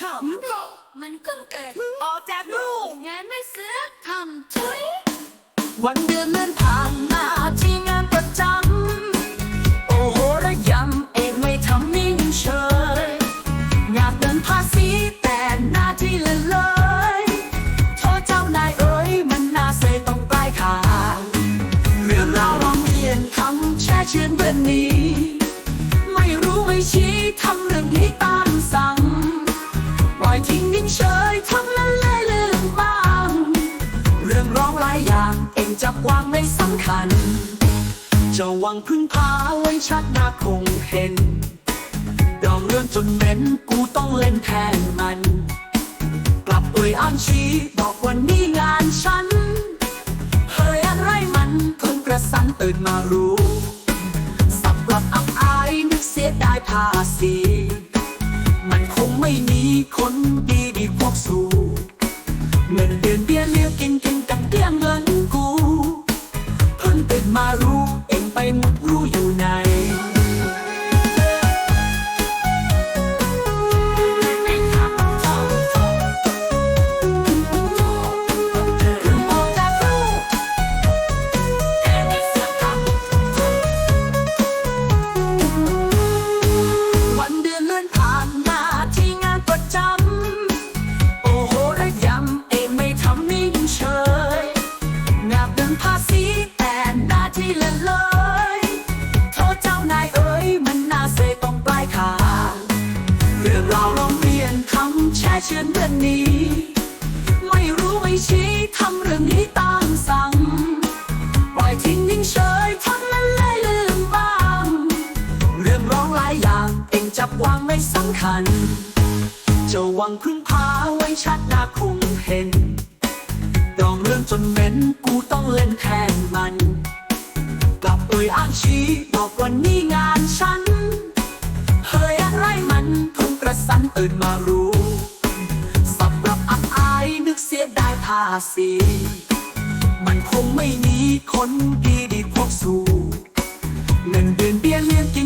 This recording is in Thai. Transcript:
ทำมันก็เกิดออกจากลูกงานไม่เสือกทำทุยวันเดือนเลื่อนผ่านมาที่งานประจำโอ้โหระยำเองไม่ทำนิ่งเฉยงานเดินภาษีแต่หน้าที่ละเลยโทษเจ้านายเอ้ยมันน่าเสยต้องปลายขาเรื่องราวร้องเรียนคำแช่เชือนเบือนนี้ ไม่รู้ไม่ชี้ทำ นิ่งเฉยทำละเลยลืมบ้างเรื่องร้องหลายอย่างเองจับวางไม่สำคัญ จะหวังพึ่งพาไว้ชัดหน้าคงเห็น ดองเรื่องจนเหม็นกูต้องเล่นแทนมัน กลับด้วยอ้างชี้บอกวันนี้งานฉันเฮ้ยอะไรมันเพิ่งกระสันตื่นมารู้ สับปรับอับอายนึกเสียดายภาษี อยู่ไหนวันือนเรื่องนี้ ไม่รู้ไม่ชี้ทำเรื่องนี้ตามสั่ง ปล่อยทิ้งนิ่งเฉยทำละเลยลืมบ้าง เรื่องร้องหลายอย่างเองจับวางไม่สำคัญ จะหวังพึ่งพาไว้ชัดหน้าคงเห็นดองเรื่องจนเหม็นกูต้องเล่นแทนมัน กลับโดยอ้างชี้บอก ศีมันคงไม่มีคนดีดีพวกสูงเงินเดือนเบี้ยเลี้ยงกิน